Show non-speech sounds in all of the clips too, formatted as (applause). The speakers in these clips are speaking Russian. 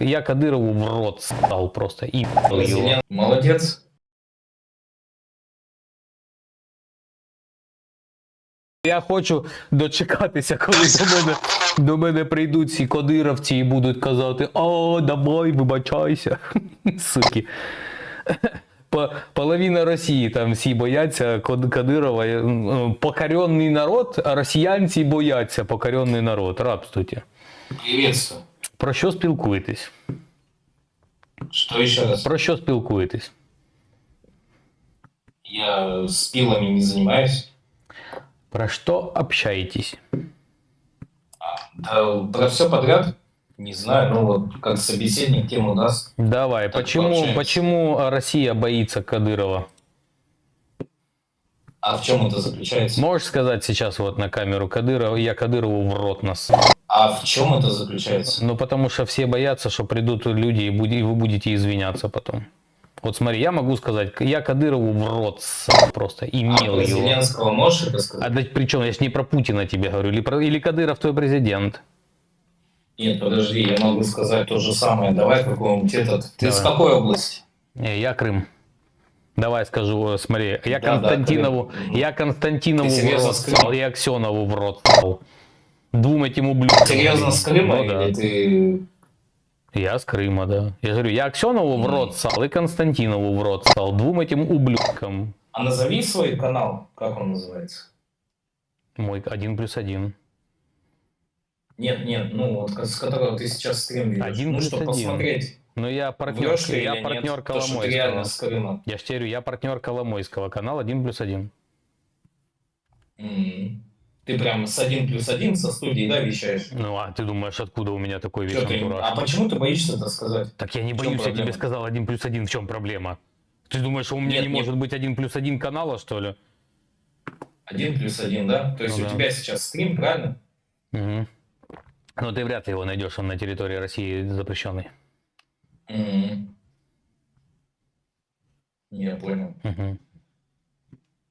Я Кадырову в рот стал просто и его. Молодец. Я хочу дочекатися, коли до мене, до мене прийдуть ці кадировці і будуть казати: О, давай, вибачайся. (laughs) Суки. Половина Росії там всі бояться Кад- Кадирова. Е, Покоренний народ, а росіянці бояться покоренний народ. Рабствуйте. Приветствую. Про що спілкуєтесь? Что еще раз? Про що спілкуєтесь? Я с пилами не занимаюсь. Про що общаєтесь? Да, про все подряд. Не знаю, ну вот как собеседник тему даст. Давай, Так почему, получается. почему Россия боится Кадырова? А в чем это заключается? Можешь сказать сейчас вот на камеру Кадырова, я Кадырову в рот нас. А в чем это заключается? Ну, потому что все боятся, что придут люди и, вы будете извиняться потом. Вот смотри, я могу сказать, я Кадырову в рот ссал просто, А имел про его. Зеленского можешь это А сказать? да причем, я ж не про Путина тебе говорю, или, про, или Кадыров твой президент. Нет, подожди, я могу сказать то же самое. Давай какой-нибудь этот. Ты с Давай. какой области? Не, я Крым. Давай скажу, э, смотри, я Да, да, Константинову, Крым. я Константинову в рот с Крыма? ссал, и Аксенову в рот ссал. Двум этим ублюдкам. Серьезно с Крыма Ну да. ты... Я с Крыма, да. Я говорю, я Аксенову в рот ссал и Константинову в рот ссал. Двум этим ублюдкам. А назови свой канал. Как он называется? Мой один плюс один. Нет, нет, ну вот с которого ты сейчас стрим ведешь. Один ну, один. посмотреть, Ну я партнер, врешь я партнер нет, то, что Коломойского. реально с Крыма. Я ж говорю, я партнер Коломойского. Канал один плюс один. Ты прям с один плюс один со студии, да, вещаешь? Ну а ты думаешь, откуда у меня такой весь ты- антураж? а почему ты боишься это сказать? Так я не в боюсь, я тебе сказал один плюс один. В чем проблема? Ты думаешь, у меня Нет, не нет. может быть один плюс один канала, что ли? Один плюс один, да? То есть Ну у да. тебя сейчас стрим, правильно? Мгм. Но ты вряд ли его найдешь, он на территории России запрещенный. М. Я понял. Мгм.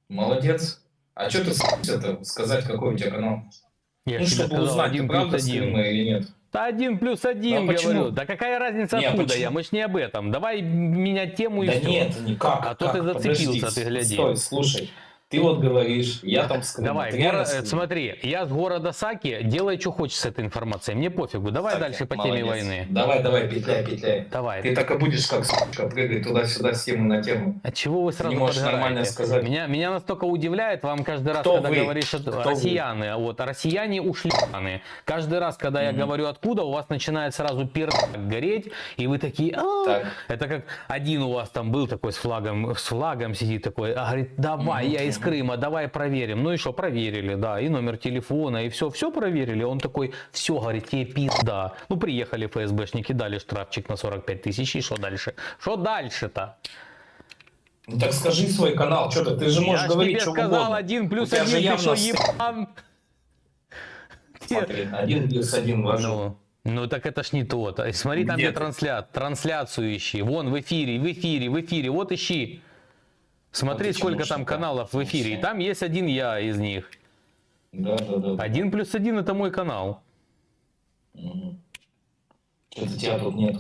Молодец. А что ты это сказать, какой у тебя канал? Я ну, чтобы сказал, узнать, один правда плюс с один. Крыма или нет. Да один плюс один, Ну, а почему? говорю. Да какая разница, Не, а откуда почему? я? Мы ж не об этом. Давай менять тему и Да нет, никак. А то как? ты зацепился, Подожди, ты гляди. Стой, слушай. Ты вот говоришь, я там с Крыма. Давай, горо- э, смотри, я с города Саки, делай, что хочешь с этой информацией, мне пофигу. Давай Кстати, дальше по теме молодец. войны. Давай, давай, петляй, петляй. Давай. Ты так и будешь как сука прыгать туда-сюда с темы на тему. От чего вы сразу не можешь подгораете? нормально сказать. Меня, меня настолько удивляет, вам каждый раз, Кто когда вы? говоришь, что Кто россияне, а вот, а россияне ушли. Каждый раз, когда я Мгм. говорю откуда, у вас начинает сразу пир гореть, и вы такие, «А, Так. это как один у вас там был такой с флагом, с флагом сидит такой, а говорит, давай, Мгм, я из мгм. Крыма, давай проверим. Ну и что, проверили, да, и номер телефона, и все, все проверили. Он такой, все, говорит, тебе пизда. Ну приехали ФСБшники, дали штрафчик на 45 тысяч, и что дальше? Что дальше-то? Ну так скажи свой канал, что ты, ты же можешь я говорить, тебе что сказал угодно. один плюс тебя же один, ты явно что, ебан? Смотри, один плюс один ввожу. Ну, ну так это ж не то. Смотри, там Где где ты? трансля... трансляцию ищи. Вон в эфире, в эфире, в эфире. Вот ищи. Смотри, Вот сколько почему там каналов в эфире. И там есть один я из них. Да, да, да. Один плюс один это мой канал. Что-то тебя тут нет.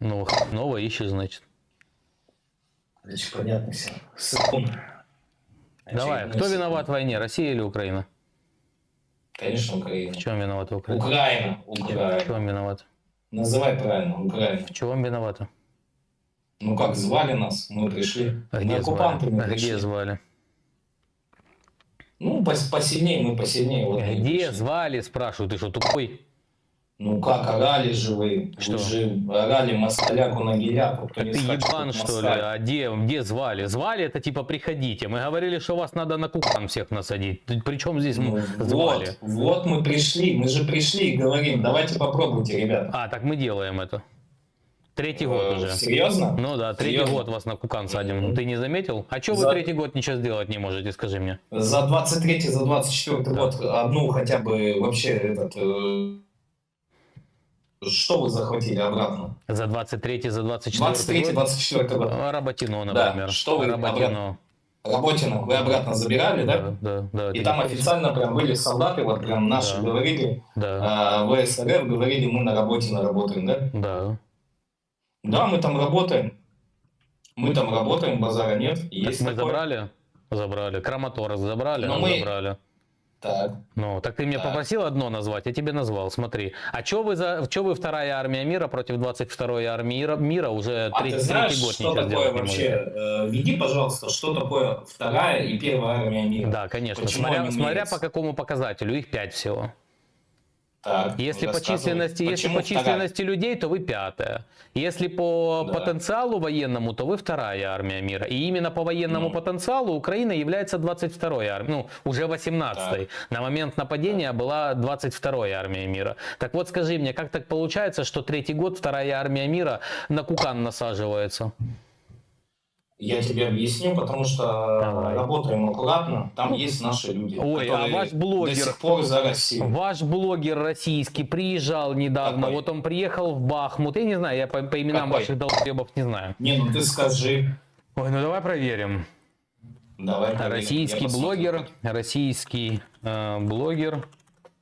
Ну, новое ищешь, значит. Значит, понятно все. Ссун. Давай, кто виноват в войне, Россия или Украина? Конечно, Украина. В чем виновата Украина? Украина, В Украина. чем виновата? Называй правильно, Украина. В чем виновата? Ну как, звали нас, мы пришли. А мы где оккупантами звали? А пришли. где звали? Ну, пос- посильнее, мы посильнее. Вот мы и Где пришли. звали, спрашиваю, ты что, тупой? Ну как, орали же вы. Что? Вы же орали москаляку на геляку. Кто не Ты скажет, ебан, что ли? А где, где звали? Звали это типа приходите. Мы говорили, что вас надо на кукан всех насадить. Причем здесь Ну, звали? вот, вот мы пришли, мы же пришли и говорим, давайте попробуйте, ребята. А, так мы делаем это. Третий год Э, уже. Серьезно? Ну да, третий Серьезно? год вас на кукан садим. Мгм. Ты не заметил? А что вы За- третий год ничего сделать не можете, скажи мне? За 23 за 24 год одну хотя бы вообще этот... э, что вы захватили обратно? За 23 за 24 23 год? 24 год. Работино, Да, например. что вы Работино. Работина вы обратно забирали, да? да, да. И это там официально прям были солдаты, вот прям наши Да. говорили, Да, а, ВСРФ говорили, мы на работе работаем, да? да. Да, мы там работаем. Мы там работаем, базара нет. Так Есть мы такое. забрали? Забрали. Краматорск забрали? Но мы- Забрали. Так. Ну, так ты меня Так. попросил одно назвать, я тебе назвал, смотри. А чё вы, за, чё вы вторая армия мира против 22-й армии мира, мира уже А третий, ты знаешь, третий год что такое вообще? э, Введи, пожалуйста, что такое вторая и первая армия мира. Да, конечно. Почему Смотря, смотря по какому показателю, их пять всего. Так, Если по численности, если по численности людей, то вы пятая. Если по Да. потенциалу военному, то вы вторая армия мира. И именно по военному Ну. потенциалу Украина является 22-й армией, ну, уже 18-й. На момент нападения была 22-я армия мира. Так вот скажи мне, как так получается, что третий год вторая армия мира на кукан насаживается? Я тебе объясню, потому что Давай. работаем аккуратно. Там есть наши люди, Ой, а которые ваш блогер- до сих пор за Россию. Ваш блогер российский приезжал недавно, Какой? вот он приехал в Бахмут, я не знаю, я по, по именам Какой? ваших долбоебов не знаю. Не, ну ты скажи. Ой, ну давай проверим. Давай. проверим. Российский Я посмотрю. блогер, российский э, блогер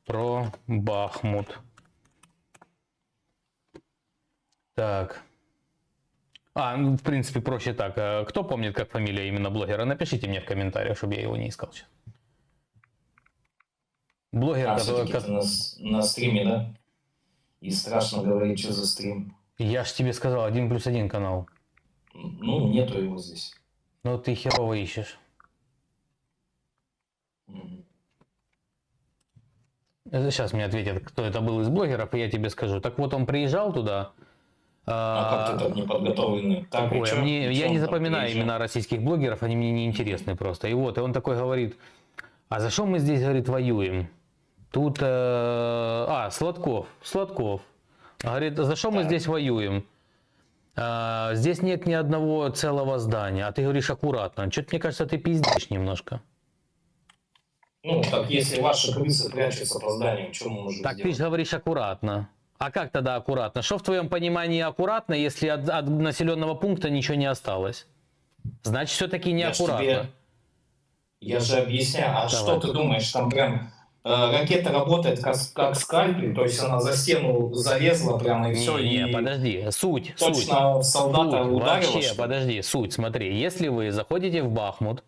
про Бахмут. Так. А, ну, в принципе, проще так. Э, Кто помнит, как фамилия именно блогера? Напишите мне в комментариях, чтобы я его не искал сейчас. Блогер, А, который... ты на, на стриме, да? И страшно говорить, что за стрим. Я ж тебе сказал, один плюс один канал. Ну, нету его здесь. Ну ты херово ищешь. Мгм. Сейчас мне ответят, кто это был из блогеров, и я тебе скажу. Так вот, он приезжал туда. А как ты так неподготовленный? Так, и Ой, а мне, я не там запоминаю приезжал? имена российских блогеров, они мне не интересны просто. И вот, и он такой говорит, а за что мы здесь, говорит, воюем? Тут, э, а, Сладков, Сладков. Говорит, за что мы здесь воюем? А, здесь нет ни одного целого здания, а ты говоришь аккуратно. Что-то мне кажется, ты пиздишь немножко. Ну, так если ваши крысы прячутся по зданиям, что мы можем Так ты сделать? же говоришь аккуратно. А как тогда аккуратно? Что в твоем понимании аккуратно, если от, от населенного пункта ничего не осталось? Значит, все-таки не Я тебе- Я же объясняю, а Давай. что ты думаешь, там прям э, ракета работает как, как скальпель, то есть она за стену залезла прямо и все, не, и подожди, суть, суть. точно в солдата Суть, ударила. вообще, что подожди, суть, смотри, если вы заходите в Бахмут,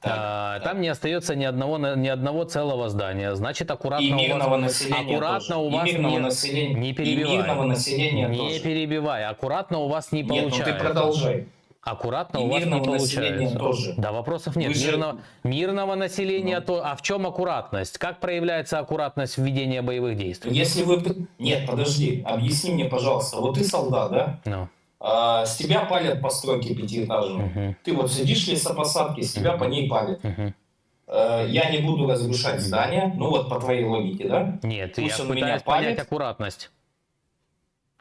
Так, а, так. там не остается ни одного, ни одного целого здания, значит аккуратно и у вас- мирного населения аккуратно тоже. у вас и мирного не- населения, не и перебивай. мирного населения не тоже. перебивай, аккуратно у вас не Нет, ну получается. ты продолжай. Аккуратно И у вас не мирного получается. тоже. Да, вопросов нет. Вы же- Мирного, мирного населения Ну. то. А в чем аккуратность? Как проявляется аккуратность в ведении боевых действий? Если вы... Нет, подожди, объясни мне, пожалуйста. Вот ты солдат, да? Ну, А, с тебя палят постройки пятиэтажные. мгм, Ты вот сидишь в лесопосадке, с тебя по ней палят. Э, Я не буду разрушать здание, ну вот по твоей логике, да? Нет, Пусть я он меня пытаюсь понять палит. аккуратность.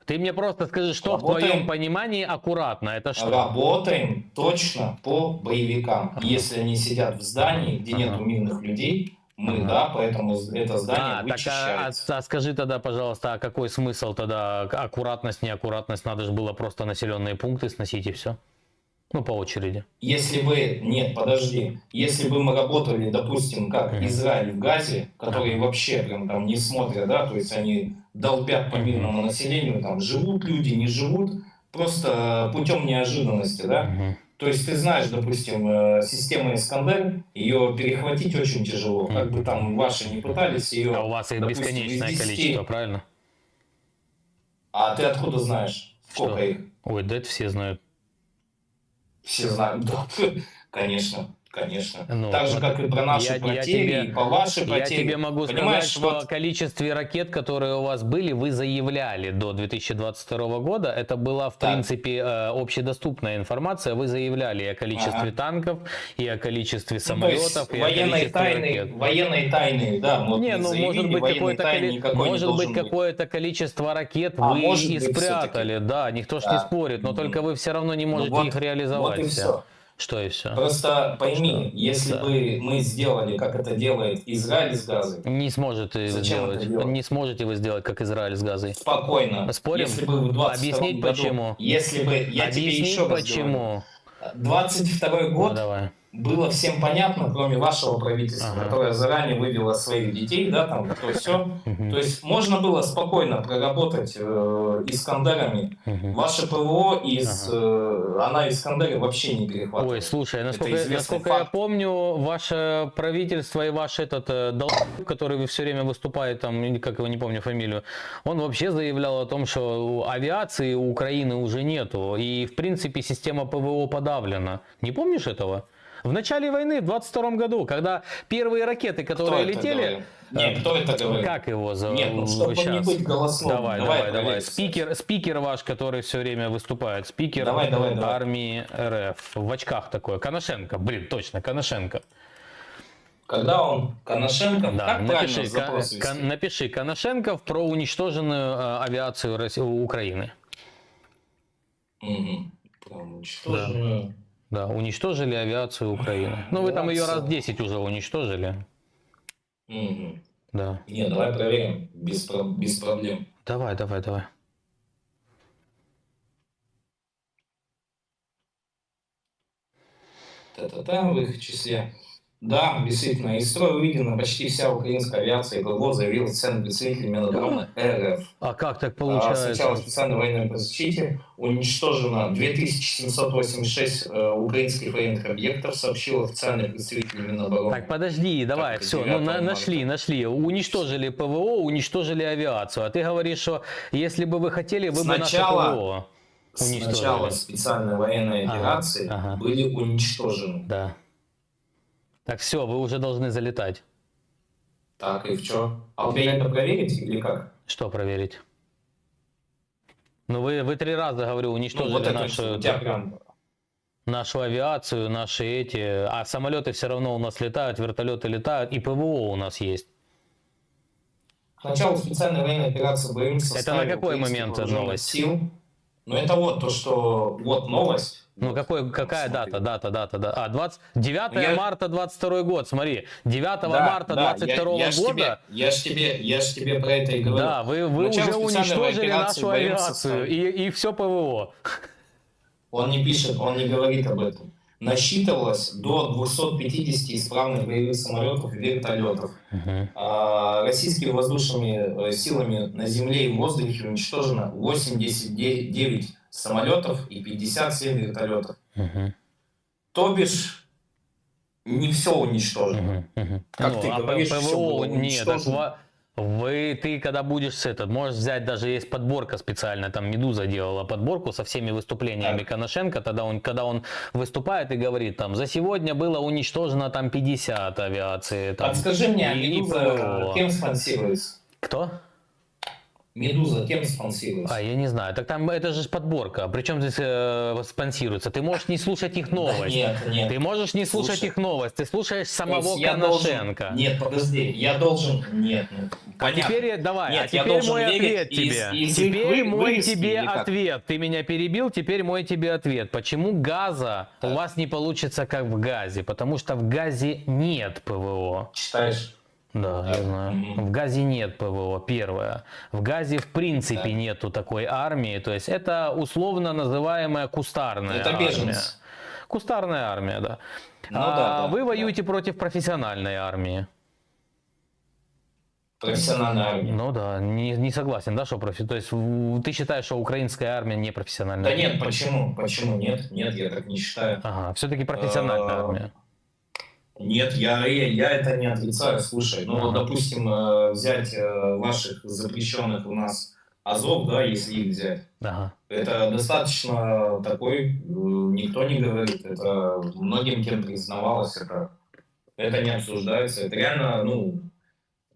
Ты мне просто скажи, что в Работаем. твоем понимании аккуратно. Это что? Работаем точно по боевикам. Ага. Если они сидят в здании, где Ага. нету мирных людей, мы, Ага. да, поэтому это здание А, так а, вычищается. а- а скажи тогда, пожалуйста, а какой смысл тогда аккуратность, неаккуратность? Надо же было просто населенные пункты сносить и все. Ну, по очереди. Если бы, нет, подожди, если бы мы работали, допустим, как. Израиль в Газе, которые вообще прям там не смотрят, да, то есть они долбят по мирному населению, там живут люди, не живут, просто путем неожиданности, да. Мгм. То есть ты знаешь, допустим, э, система Искандер, ее перехватить очень тяжело, как бы там ваши не пытались ее. А у вас их допустим, бесконечное из 10. количество, правильно? А ты откуда знаешь, сколько Что? их? Ой, да это все знают. Все знают, (laughs) да, конечно, конечно. Ну, так же, как и про наши я- я потери, тебе- и по вашей Я потере. тебе могу Понимаешь, сказать, что вот- о количестве ракет, которые у вас были, вы заявляли до 2022 года. Это была, в Так. принципе, э, общедоступная информация. Вы заявляли и о количестве Ага. танков, и о количестве Ну, то самолетов, есть и военной тайны, ракет. военной тайны, да, вот Не, ну заявили, может быть какое-то коли- не может быть какое-то количество ракет А, вы и спрятали, да, никто ж не Да. спорит, но Мгм. только вы все равно не Ну можете вот- их реализовать. Вот и все. Что и все? Просто пойми, Что? если Да. бы мы сделали, как это делает Израиль с Газой, Не сможете вы Зачем это сделать. делать? Не сможете вы сделать, как Израиль с Газой. спокойно, Спорим? если бы в 22 Объяснить году, почему? если бы, я тебе Объяснить еще раз почему. говорю, 22 Ну, год, давай. Было всем понятно, кроме вашего правительства, Ага. которое заранее вывело своих детей, да, там, то все. То есть можно было спокойно проработать э, Искандерами. Мгм. Ваше ПВО из... э, она Искандеры вообще не перехватывает. Ой, слушай, насколько, насколько я помню, ваше правительство и ваш этот э, долб, который все время выступает, там, как его не помню фамилию, он вообще заявлял о том, что авиации у Украины уже нету, и в принципе система ПВО подавлена. Не помнишь этого? В начале войны, в 22 году, когда первые ракеты, Кто которые это летели? Нет, кто это говорит? как его зовут? Нет, ну чтобы не быть голословным. Давай, давай, давай. проверь, Спикер, спикер ваш, который все время выступает. Спикер Давай, давай, давай. армии РФ. В очках такой. Коношенко. Блин, точно, Коношенко. Когда он Коношенко, Да, как напиши, запрос вести? Кон- напиши Коношенков про уничтоженную э, авиацию Росси- Украины. Мгм. Прям уничтоженную. Да, уничтожили авиацию Украины. Ну, вы там ее раз Авиация. 10 уже уничтожили. Мгм. Да. Не, давай проверим. Без, без проблем. Давай, давай, давай. Та-та-та, в их числе. Да, действительно, из строя выведена почти вся украинская авиация, и ПВО заявил цены представитель Минобороны РФ. А как так А, Сначала получается? специальной военной защите уничтожено 2786 э, украинских военных объектов, сообщил официальный представитель Минобороны. Так, подожди, давай, это все, ну 9 на- нашли, нашли. Уничтожили ПВО, уничтожили авиацию. А ты говоришь, что если бы вы хотели, вы бы наше Сначала- ПВО. уничтожили. Сначала специальные военные Ага, операции ага. были уничтожены. Да. Так все, вы уже должны залетать. Так, и в чё? А вы это проверить или как? Что проверить? Ну вы, вы три раза, говорю, Ну, уничтожили вот это нашу, у тебя прям... нашу авиацию, наши эти... А самолеты все равно у нас летают, вертолеты летают, и ПВО у нас есть. К началу специальной военной операции боевым составе на какой момент новость? Сил. Ну, это вот то, что... Вот новость. Ну Вот. какой, какая Смотри. дата, дата, дата, дата? А, 29 Ну, я- марта 22 год, смотри. 9 Да, марта да, 22 я, я года... тебе, я ж тебе, я ж тебе про это и говорю. Да, вы, вы Начало уже уничтожили нашу авиацию и, и все ПВО. Он не пишет, он не говорит об этом. Насчитывалось до 250 исправных боевых самолетов и вертолетов. А, Российскими воздушными э, силами на земле и в воздухе уничтожено 89 самолетов и 57 вертолетов. Мгм, То бишь, не все уничтожено. мгм, мгм. Как Ну, ты а говоришь, ПВО, было нет, так уничтожено. ва- вы, ты когда будешь с этот, можешь взять, даже есть подборка специальная, там Медуза делала подборку со всеми выступлениями Так. Коношенко, тогда он, когда он выступает и говорит, там, за сегодня было уничтожено там 50 авиации. Там, Подскажи мне, а Медуза кем спонсируется? Кто? Медуза кем спонсируется? А, я не знаю. Так там это же подборка. Причем здесь э, спонсируется? Ты можешь не слушать их (laughs) Да новость. нет, нет. Ты можешь не слушать Слушай. их новость. Ты слушаешь самого Коношенко. должен- Нет, подожди, я должен... Нет, ну, А теперь давай, Нет, а теперь мой ответ из- тебе. из их теперь вы- мой вырезки тебе ответ. Ты меня перебил, теперь мой тебе ответ. Почему газа у Так. вас не получится как в газе? Потому что в газе нет ПВО. Читаешь? Да, я знаю. В газе нет ПВО, первое. В газе в принципе Так. нету такой армии. То есть это условно называемая кустарная Это армия. беженцы. Кустарная армия, да. Ну а да, да, вы да. воюете против профессиональной армии. Профессиональная армия. Ну да, не, не согласен, да, что профи... То есть ты считаешь, что украинская армия не профессиональная? Да нет, почему? Почему нет? Нет, я так не считаю. Ага, все-таки профессиональная А, армия. Нет, я, я, это не отрицаю. Слушай, ну вот, допустим, э, взять э, ваших запрещенных у нас Азов, да, если их взять. Ага. Это достаточно такой, э, никто не говорит, это многим кем признавалось, это, это не обсуждается. Это реально, ну,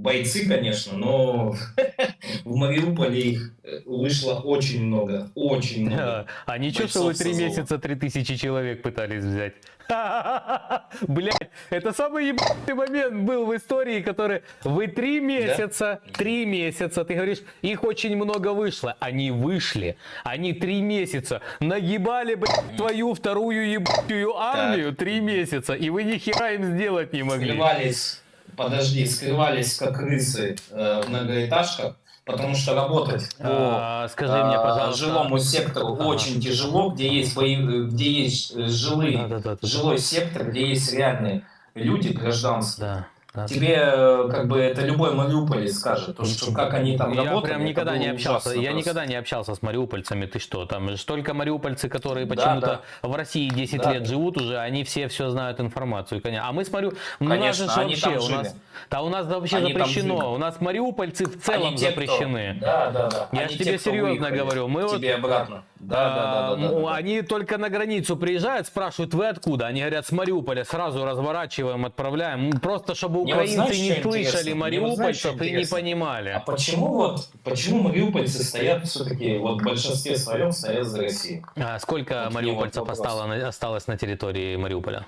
бойцы, конечно, но (laughs) в Мариуполе их э, вышло очень много, очень много. А вы бойцов три месяца три тысячи человек пытались взять? (laughs) Блять, это самый ебаный момент был в истории, который вы три месяца, три месяца, ты говоришь, их очень много вышло. Они вышли, они три месяца нагибали, блядь, твою вторую ебучую армию три месяца, и вы ни хера им сделать не могли. Скрывались, подожди, скрывались как крысы э, в многоэтажках, потому что работать по А, скажи мне, а, пожалуйста. жилому сектору Ага. очень тяжело, где есть, бои- где есть э, жилые, Да-да-да-да. жилой сектор, где есть реальные люди гражданские. Да. Да. Тебе э, как бы это любой Мариуполь скажет, то, что как они там я работали. прям это никогда не общался. Я просто. никогда не общался с мариупольцами. Ты что? Там же только мариупольцы, которые Да, почему-то в России 10 Да. лет живут уже, они все все знают информацию. А мы с Мариу... Ну, у нас Конечно, же вообще, там у жили. нас... Да у нас вообще Они запрещено. У нас мариупольцы в целом Они те, кто- запрещены. Да, да, да. Я Они ж те, тебе кто серьезно выехали говорю, мы к вот- тебе обратно. Да, да, да, да, А, да, ну, да. Они только на границу приезжают, спрашивают, вы откуда? Они говорят, с Мариуполя. Сразу разворачиваем, отправляем. Просто чтобы украинцы знаешь, не слышали мариупольцев и не понимали. А почему вот, почему мариупольцы стоят все-таки, вот в большинстве своем стоят за Россию? А сколько Вот мариупольцев осталось на территории Мариуполя?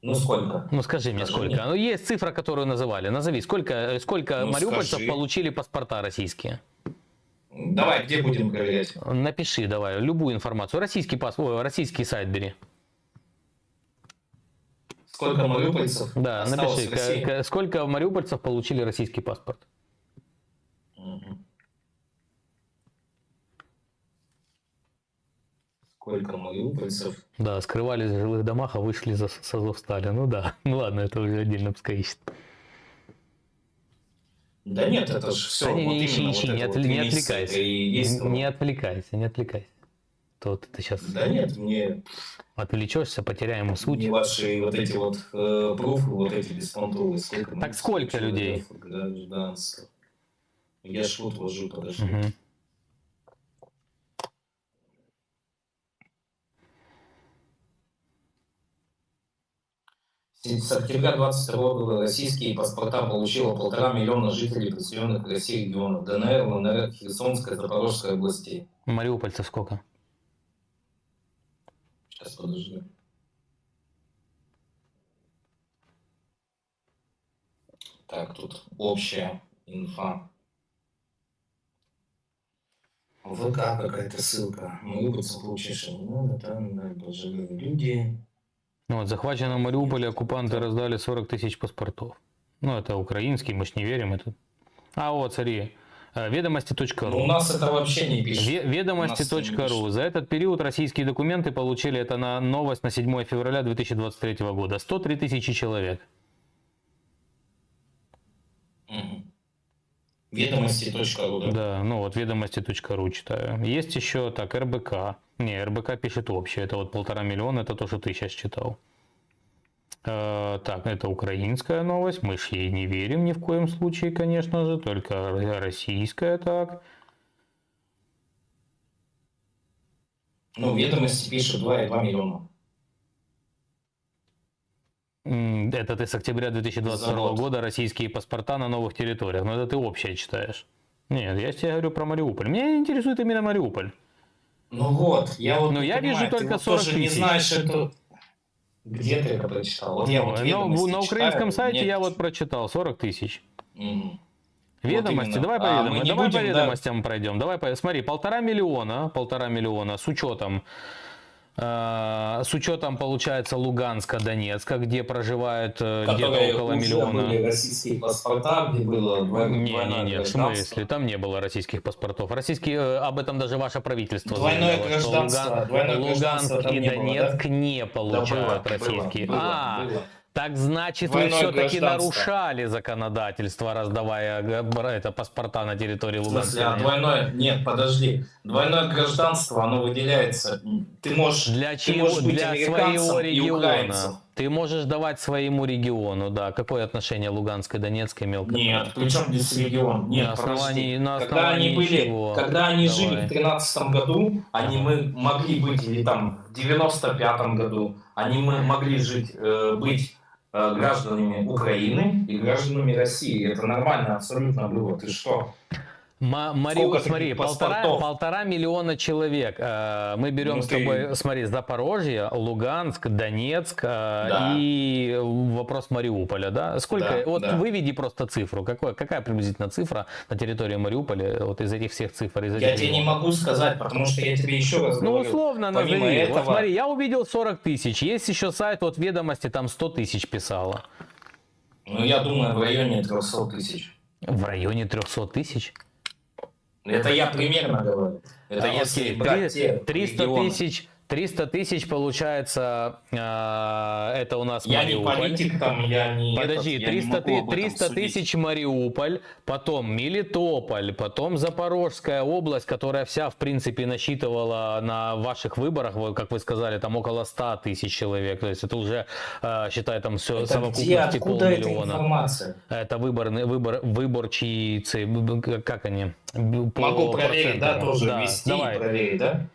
Ну сколько? Ну скажи мне, Скажи сколько? мне. Ну есть цифра, которую называли. Назови, сколько, сколько Ну, мариупольцев скажи. получили паспорта российские? Давай, где будем проверять? Напиши давай любую информацию. Российский паспорт, российский сайт бери. Сколько мариупольцев Да, осталось напиши, в России? сколько мариупольцев получили российский паспорт. Сколько мариупольцев? Да, скрывались в жилых домах, а вышли за с Азовстали. Ну да, (laughs) ну ладно, это уже отдельно пускай ищет. Да нет, это же все. Да не, не, ищи, ищи, не, отвл- не отвлекайся. И есть Н- Не отвлекайся, не отвлекайся. То ты сейчас Да нет, мне отвлечешься, потеряем суть. не ваши вот эти вот э, пруфы, вот эти беспонтовые. Сколько Так сколько людей? Гражданство. Я ж вот вожу, подожди. Мгм. С октября 22 года российские паспорта получило полтора миллиона жителей представленных в России регионов ДНР, ЛНР, Херсонской, Запорожской областей. Мариупольцев сколько? Сейчас подожди. Так, тут общая инфа. ВК какая-то ссылка. Выпустим получившие. Ну, да, там, да, пожилые люди. Ну Вот, захваченном Мариуполе оккупанты раздали 40 тысяч паспортов. Ну, это украинский, мы ж не верим. Это... А вот, смотри, э, ведомости.ру. Ну, у нас это вообще не пишет. Ведомости.ру. За этот период российские документы получили, это на новость на 7 февраля 2023 года, 103 тысячи человек. Ведомости.ру, да? Да, ну вот ведомости.ру читаю. Есть еще так, РБК. Не, РБК пишет общее, это вот полтора миллиона, это то, что ты сейчас читал. Э, так, это украинская новость, мы ж ей не верим ни в коем случае, конечно же, только российская так. Ну, ведомости пишут 2,2 миллиона. Это ты с октября 2022 Завод. года российские паспорта на новых территориях, но это ты общее читаешь. Нет, я тебе говорю про Мариуполь. Меня интересует именно Мариуполь. Ну вот, я вот Ну, не я понимаю, вижу только вот 40 тоже не тысяч. знаешь эту... Где ты это прочитал? Вот я Ну, вот ну, на читаю, украинском сайте мне- я вот прочитал 40 тысяч. Мгм. Ведомости, именно. давай по, А, ведомо- мы не давай по будем, да? ведомостям пройдем. Давай по... Смотри, полтора миллиона, полтора миллиона с учетом, с учетом получается Луганска, Донецка, где проживает э, где-то около уже миллиона. были российские паспорта, где было Не, не, не, в смысле, там не было российских паспортов. Российские, э, об этом даже ваше правительство Двойное заявило, гражданство, Луган- двойное Луганск гражданство и не было, Донецк не Да, получают было, российские. было, а, было. Так значит, вы все-таки нарушали законодательство, раздавая г- это, паспорта на территории В Луганска. смысле, и а двойное... Нет, подожди. Двойное гражданство, оно выделяется. Ты можешь... Для ты чего? можешь быть Для своего региона. Ты можешь давать своему региону, да. Какое отношение Луганской Донецкой этому? Нет, причем здесь регион? Нет, На основании- на когда основании они были, чего? когда они Давай. жили в 13 году, они мы могли быть или там в 95 году, они мы могли жить, э, быть э, гражданами Украины и гражданами России. Это нормально абсолютно было. Ты что? Ма- Мариуполь, Сколько смотри, полтора, паспортов? полтора миллиона человек. Э, Мы берем Ну, с ты- тобой, смотри, Запорожье, Луганск, Донецк э, Да. и вопрос Мариуполя, да? Сколько? Да, вот да. выведи просто цифру. Какой, какая приблизительно цифра на территории Мариуполя вот из этих всех цифр? Из Я этих тебе не могу сказать, потому что я тебе еще раз Ну, говорю. условно помимо назови. этого- Вот смотри, я увидел 40 тысяч. Есть еще сайт, вот ведомости, там 100 тысяч писало. Ну, я думаю, в районе 300 тысяч. В районе 300 тысяч? Это я примерно говорю. Это А, если окей, брать три- те 300 регионы. тысяч, 300 тысяч получается, а, это у нас Я не Мариуполь. политик там, я не Подожди, этот, я не 300, могу ты- об этом 300 судить. тысяч Мариуполь, потом Мелитополь, потом Запорожская область, которая вся, в принципе, насчитывала на ваших выборах, вот как вы сказали, там около 100 тысяч человек. То есть это уже, э, считай, там все Это где, совокупности эта полмиллиона. информация? Это выборные, выбор, выборчие, цы- б- б- как они? По Могу проверить, да, тоже Да, ввести давай. и проверить, да?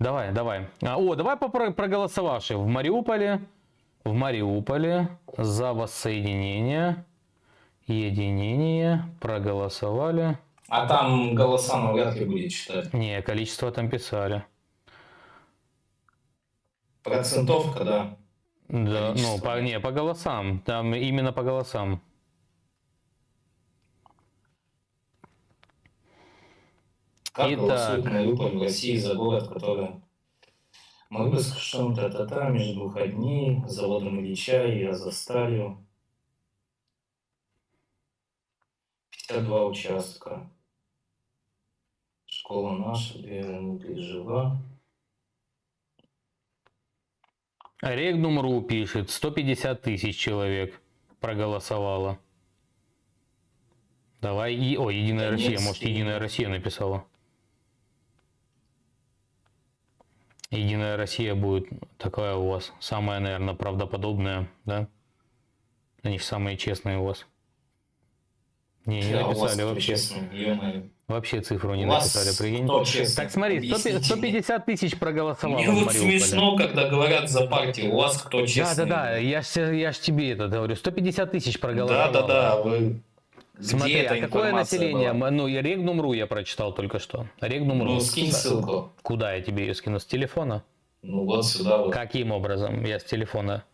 Давай, давай. А, О, давай попро- проголосовавшие в Мариуполе, в Мариуполе за воссоединение, единение, проголосовали. А там голоса навряд ли будет читать. Не, количество там писали. Процентовка, да. Да, ну, Количество. по, не, по голосам. Там именно по голосам. Как Итак. голосует Мариуполь в России за город, который... Мариуполь совершенно та-та-та, между двух одни, заводом Ильича и Азовсталью. 52 участка. Школа наша, две минуты жива. Регнум.ру пишет, 150 тысяч человек проголосовало. Давай, и, о, Единая Да Россия, может, Единая Россия написала. Единая Россия будет такая у вас, самая, наверное, правдоподобная, да? Они же самые честные у вас. Не, не А вас написали вообще. Вообще цифру не У написали, прикинь. Так смотри, 100 Объясните 150 тысяч проголосовало Мне вот смешно, когда говорят за партию. У вас кто Да, честный? да, да, я ж, я ж тебе это говорю. 150 тысяч проголосовало. Да, да, да. Вы... Смотри, Где а эта какое население? была? Ну, я Регнум.ру я прочитал только что. Регнум.ру. Ну, скинь ссылку. Куда я тебе ее скину? С телефона? Ну, вот сюда вот. Каким образом? Я с телефона.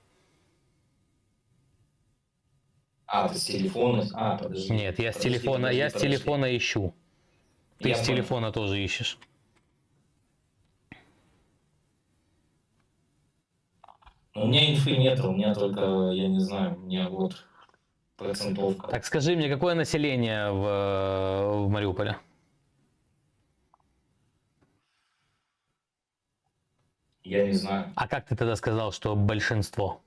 А, ты с телефона? А, подожди. Нет, я с Подожди, телефона, подожди, я с телефона ищу. Ты Я с понял. телефона тоже ищешь. Ну, У меня инфы нет, у меня только, я не знаю, у меня вот процентовка. Так скажи мне, какое население в, э, в Мариуполе? Я не знаю. А как ты тогда сказал, что большинство?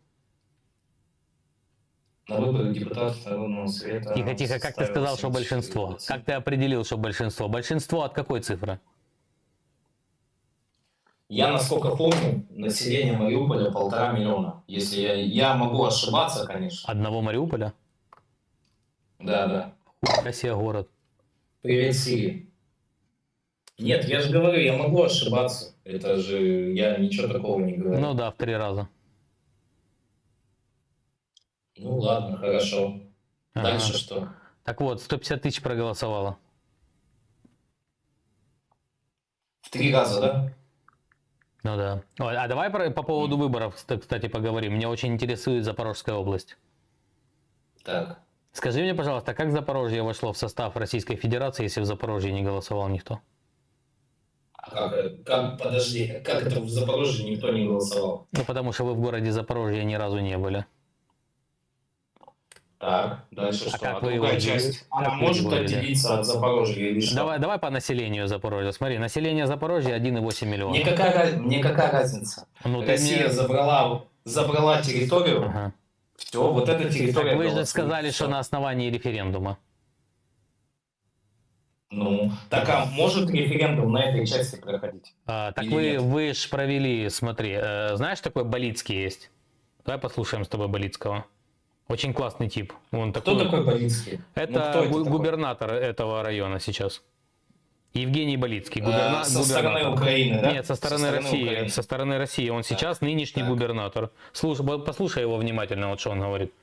На выборах депутатов Народного Совета... Тихо, тихо, как ты сказал, что 74%. большинство? Как ты определил, что большинство? Большинство от какой цифры? Я, насколько помню, население Мариуполя полтора миллиона. Если я, я могу ошибаться, конечно. Одного Мариуполя? Да, да. Россия город. Привет. Нет, я же говорю, я могу ошибаться. Это же я ничего такого не говорю. Ну да, в три раза. Ну ладно, хорошо. Ага. Дальше что? Так вот, 150 тысяч проголосовало. В три раза, да? Ну да. Ой, А давай про- по поводу выборов, кста- кстати, поговорим. Меня очень интересует Запорожская область. Так. Скажи мне, пожалуйста, как Запорожье вошло в состав Российской Федерации, если в Запорожье не голосовал никто? А как, как, подожди, как это в Запорожье никто не голосовал? Ну, потому что вы в городе Запорожье ни разу не были. Так, дальше А что? как А вы другая его часть, она Как может отделиться от Запорожья или что? Давай, давай по населению Запорожья. Смотри, население Запорожья 1,8 миллиона. Мне какая, раз- мне какая разница? Ну, Россия мне- забрала, забрала территорию, Ага. Все, вот эта территория Так вы же сказали, что на основании референдума. Ну, так а может референдум на этой части проходить? А, так вы, нет? вы ж провели, смотри, э, знаешь, такой Болицкий есть? Давай послушаем с тобой Болицкого. Очень классный тип. Он Кто такой... такой Болинский? Это, Ну, кто гу- такой? губернатор этого района сейчас. Евгений Болицкий. Губерна... Э, Со стороны губернатор. Украины, да? Нет, со стороны, России. Украины. Со стороны России. Он сейчас нынешний так. губернатор. Слушай, по- послушай его внимательно, вот что он говорит.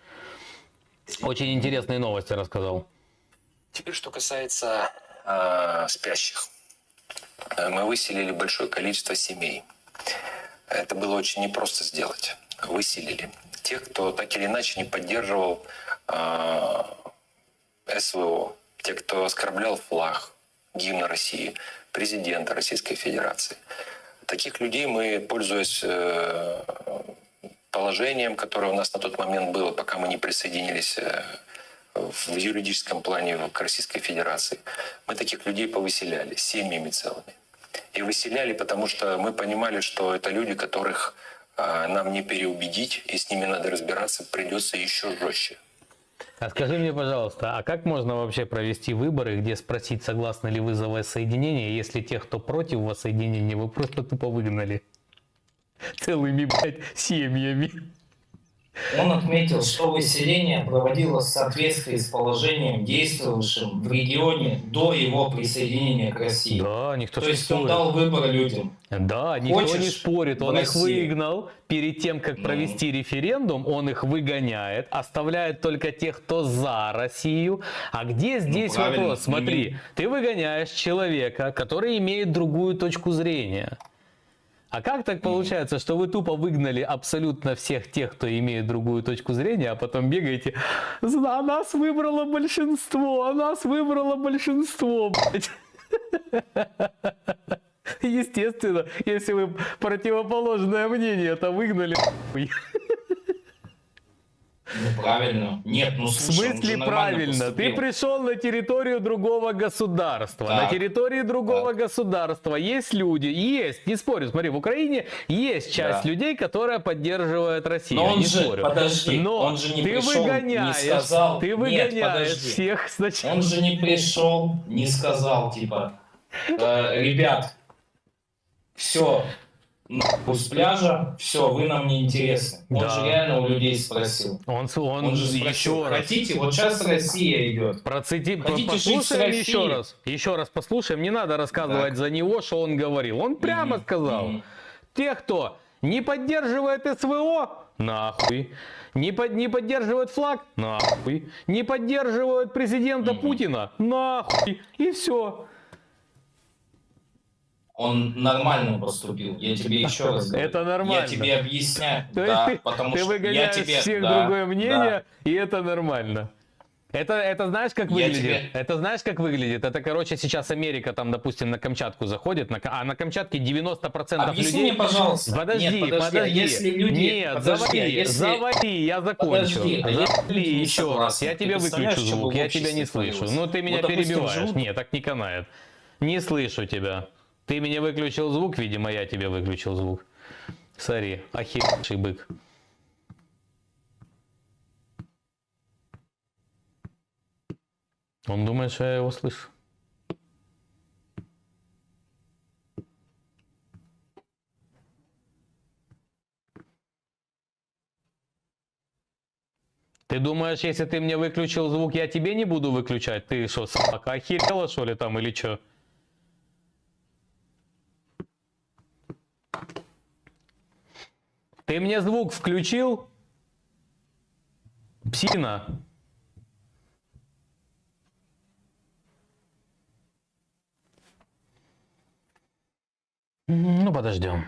Очень интересные новости рассказал. Теперь, что касается э, спящих. Э, Мы выселили большое количество семей. Это было очень непросто сделать. Выселили тех, кто так или иначе не поддерживал э, СВО, те, кто оскорблял флаг, гимн России, президента Российской Федерации. Таких людей мы, пользуясь э, положением, которое у нас на тот момент было, пока мы не присоединились э, в юридическом плане к Российской Федерации. Мы таких людей повыселяли семьями целыми. И выселяли, потому что мы понимали, что это люди, которых а, нам не переубедить, и с ними надо разбираться придется еще жестче. А скажи мне, пожалуйста, а как можно вообще провести выборы, где спросить, согласны ли вы за воссоединение, если тех, кто против воссоединения, вы просто тупо выгнали? Целыми, блядь, семьями. Он отметил, что выселение проводилось в соответствии с положением, действовавшим в регионе до его присоединения к России. Да, никто То не есть он спорит. дал выбор людям. Да, никто не Хочешь спорит. Он их выгнал. Перед тем, как Ну. провести референдум, он их выгоняет, оставляет только тех, кто за Россию. А где здесь Ну, вопрос? Смотри, Ну, ты выгоняешь человека, который имеет другую точку зрения. А как так получается, что вы тупо выгнали абсолютно всех тех, кто имеет другую точку зрения, а потом бегаете, «За нас выбрало большинство, а нас выбрало большинство, блядь». (laughs) Естественно, если вы противоположное мнение, то выгнали. Ну, правильно. Нет, ну В слушай, же смысле правильно? Ты пришел на территорию другого государства. На Так. территории другого государства есть люди, есть, не спорю, смотри, в Украине есть часть Да. людей, которая поддерживает Россию. Но он не же, спорю. подожди, Но он же не ты пришел, выгоняешь, не сказал. ты Нет, выгоняешь подожди. всех сначала. Он же не пришел, не сказал, типа, «Э, ребят, все, с пляжа, все, вы нам не интересны. Он Да. же реально у людей спросил. Он, он, Он же спросил, еще раз. хотите, вот сейчас Россия идет. Процити... Хотите Послушаем еще раз. Еще раз послушаем. Не надо рассказывать Так. за него, что он говорил. Он прямо Мгм, сказал. мгм. Те, кто не поддерживает СВО, нахуй. Не, под, не поддерживает флаг, нахуй. Не поддерживают президента Мгм. Путина, нахуй. И все. Он нормально поступил. Я тебе еще (laughs) раз говорю. Это нормально. Я тебе объясняю. То да, есть ты, потому ты что я выгоняешь тебе... всех да, другое мнение, да. и это нормально. Это, это знаешь, как Я выглядит? тебе- Это знаешь, как выглядит? Это, короче, сейчас Америка там, допустим, на Камчатку заходит, на, а на Камчатке 90% Объясни людей... мне, пожалуйста. Подожди, Нет, подожди, а подожди. если люди... Нет, подожди, а завали, если... завали, я закончу. Подожди, а завали не еще раз, я представляешь, выключу звук, я тебя не слышу. Ну ты меня Вот, перебиваешь. живут- Нет, так не канает. Не слышу тебя. Ты меня выключил звук, видимо, я тебе выключил звук. Сори, охеревший бык. Он думает, что я его слышу. Ты думаешь, если ты мне выключил звук, я тебе не буду выключать? Ты что, собака охерела, что ли, там, или что? Ты мне звук включил? Псина. Ну, подождем.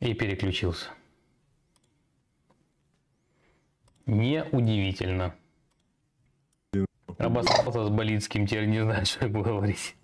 И переключился. Неудивительно. Обоссался с Болицким, теперь не знаю, что говорить.